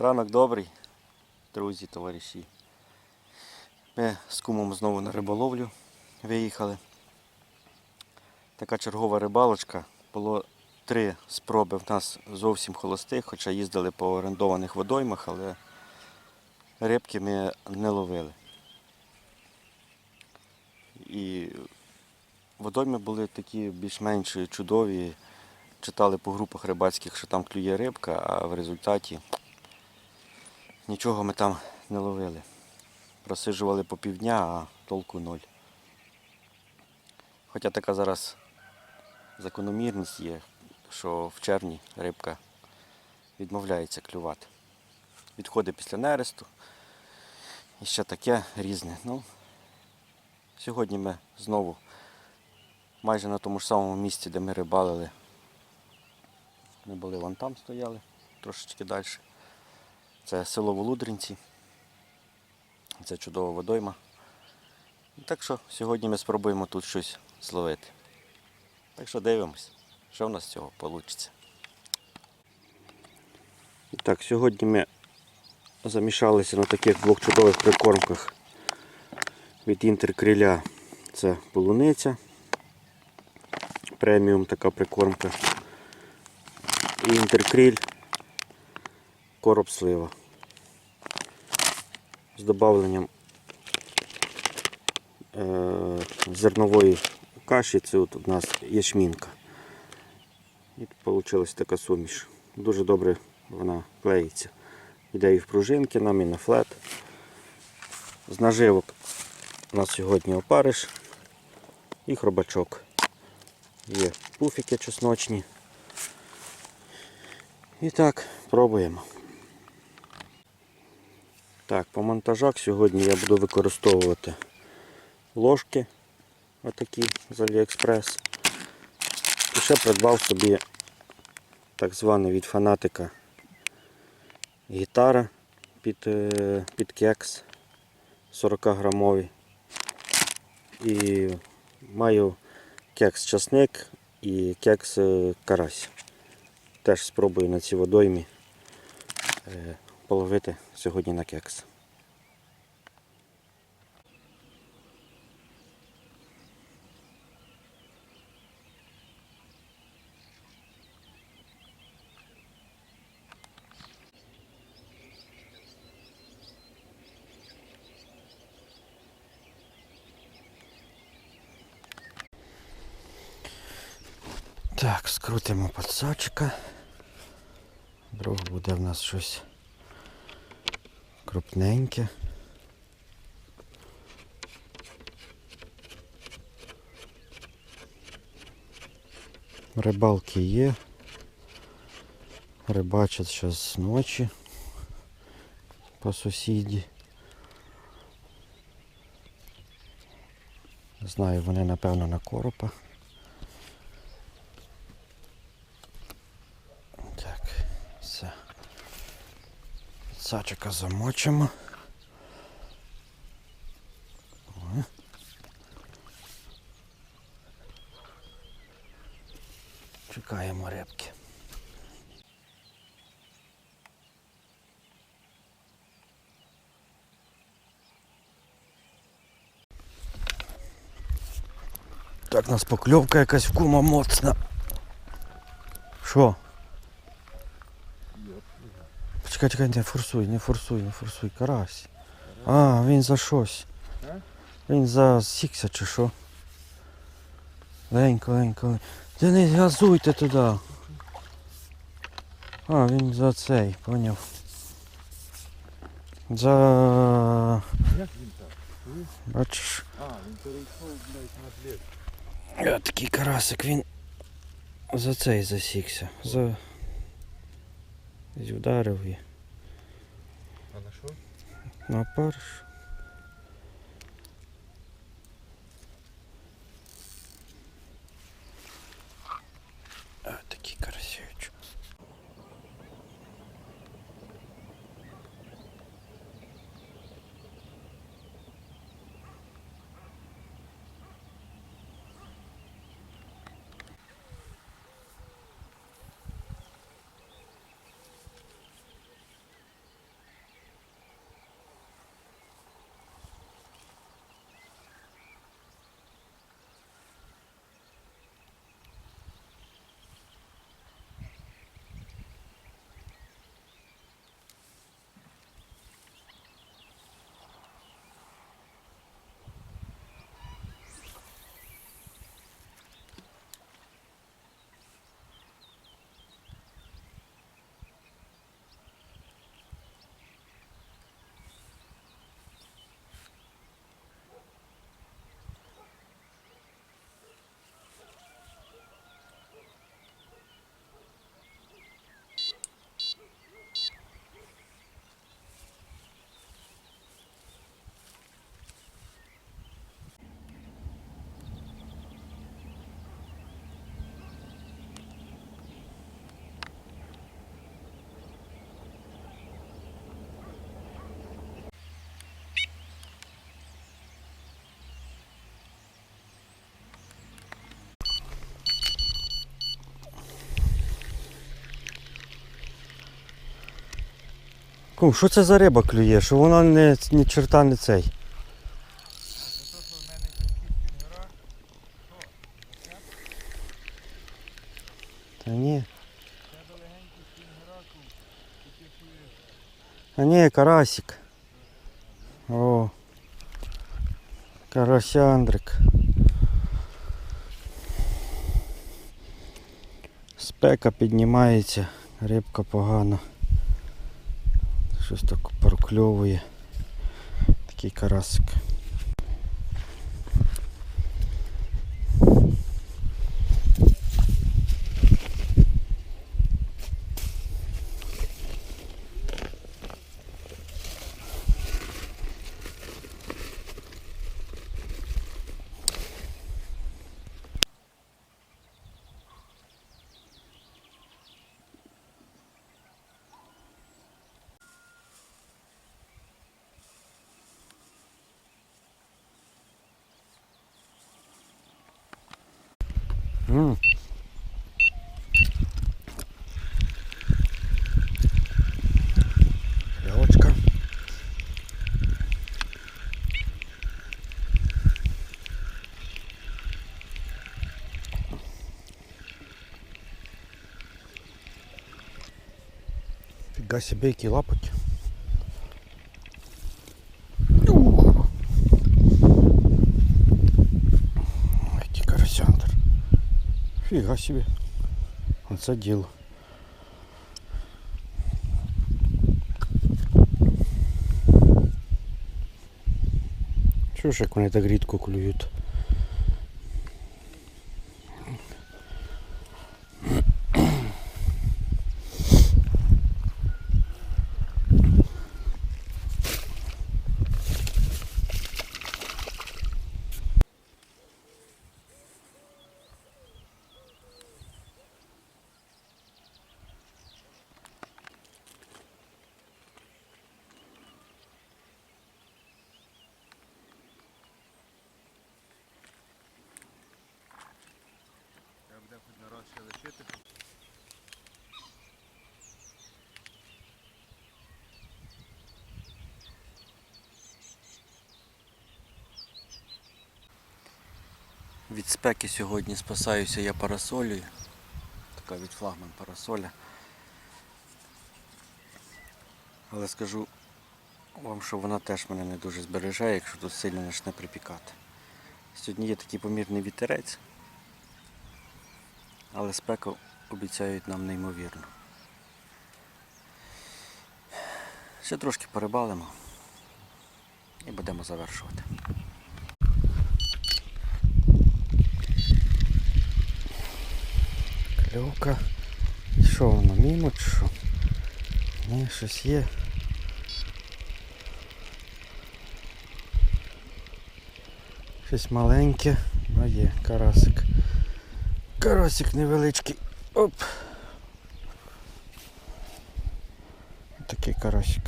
Ранок добрий, друзі, товариші. Ми з кумом знову на риболовлю виїхали. Така чергова рибалочка. Було три спроби в нас зовсім холостих, хоча їздили по орендованих водоймах, але рибки ми не ловили. І водойми були такі більш-менш чудові. Читали по групах рибацьких, що там клює рибка, а в результаті нічого ми там не ловили. Просиджували по півдня, а толку ноль. Хоча така зараз закономірність є, що в червні рибка відмовляється клювати. Відходить після нересту і ще таке різне. Ну, сьогодні ми знову майже на тому ж самому місці, де ми рибалили. Ми були вон там стояли, трошечки далі. Це село Волудринці. Це чудова водойма. Так що сьогодні ми спробуємо тут щось зловити. Так що дивимось, що в нас з цього вийде. Так, сьогодні ми замішалися на таких двох чудових прикормках від інтеркриля. Це полуниця. Преміум така прикормка. І інтеркриль короб слива. З додавленням е, зернової каші, це от у нас ячмінка. І вийшла така суміш. Дуже добре вона клеїться. Йде і в пружинки нам, і на флет. З наживок у нас сьогодні опариш і хробачок. Є пуфіки чесночні. І так, пробуємо. Так, по монтажах сьогодні я буду використовувати ложки отакі з Аліекспрес. І ще придбав собі так званий від фанатика гітара під, е, під кекс 40 грамовий. І маю кекс часник і кекс е, карась. Теж спробую на цій водоймі е, половити сьогодні на кекс. Так, скрутимо подсачика. Друг буде в нас щось крупненьке. Рибалки є. Рибачать зараз ночі по сусіді. Знаю, вони напевно на коропа. Так, все. Сачика замочимо. Чекаємо рибки. Так, у нас покльовка якась в кума моцна. Що? Чекай, чекай, не форсуй, не форсуй, не форсуй, карась. А, він за щось. Він за сікся чи що. Ленько, ленько, ленько. Та не газуйте туди. А, він за цей, поняв. За. Як він так? Бачиш. А, він перейшов, блядь, на слід. О, такий карасик, він за цей засікся. За. Вдарив і А на на парш. А, такий карасевич. Кум, що це за риба клює? Що вона не, ні черта не цей. Та ні. А ні, карасик. О. Карасяндрик. Спека піднімається, рибка погана. Щось так прокльовує. Такий карасик. М. Льовочка. Фига себе, який лапоть. Фіга собі. Оце діло. Чого ж як вони так Від спеки сьогодні спасаюся я парасолею. Така від флагман парасоля. Але скажу вам, що вона теж мене не дуже збереже, якщо тут сильно почне припікати. Сьогодні є такий помірний вітерець, але спеку обіцяють нам неймовірно. Ще трошки порибалимо і будемо завершувати. Кльовка. Що воно, мімо чи що? Ні, щось є. Щось маленьке, а є карасик. Карасик невеличкий. Оп. Такий карасик.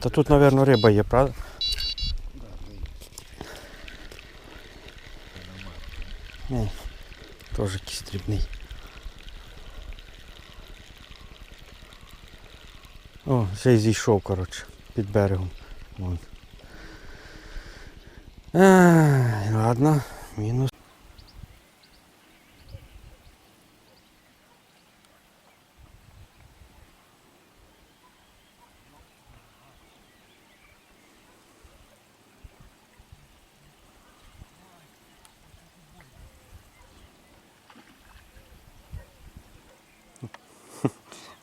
Та тут, мабуть, риба є, правда? Ні, теж якийсь. О, ще й зійшов, коротше, під берегом. Вон. Ай, ладно, мінус.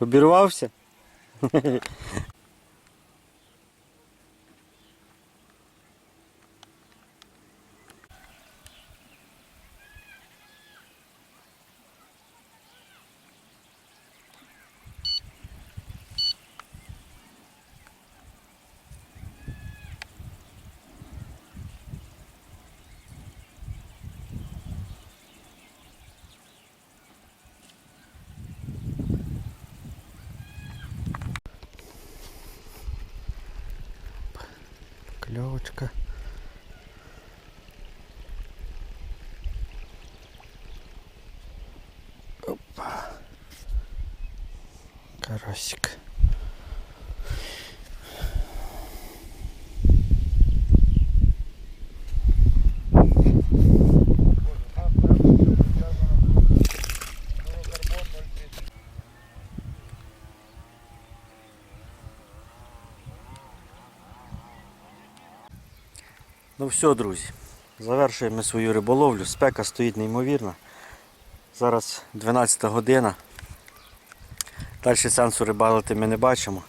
Обірвався? Кльовочка. Опа. Карасик. Ну все, друзі. Завершуємо свою риболовлю. Спека стоїть неймовірна. Зараз 12 година. Далі сенсу рибалити ми не бачимо.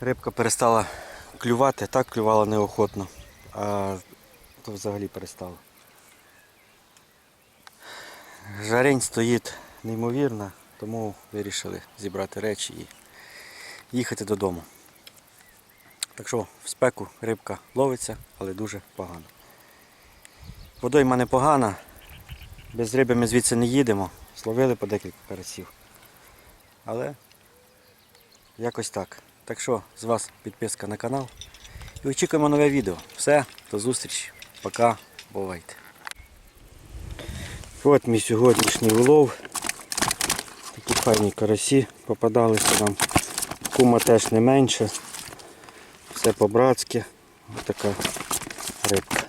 Рибка перестала клювати, так клювала неохотно, а то взагалі перестала. Жарень стоїть неймовірно, тому вирішили зібрати речі і їхати додому. Так що в спеку рибка ловиться, але дуже погано. Водойма непогана, без риби ми звідси не їдемо, зловили по декілька карасів. Але якось так. Так що з вас підписка на канал. І очікуємо нове відео. Все, до зустрічі. Пока, бувайте. От мій сьогоднішній улов. Такі файні карасі попадалися нам. Кума теж не менше. Все по-братськи. Ось така рибка.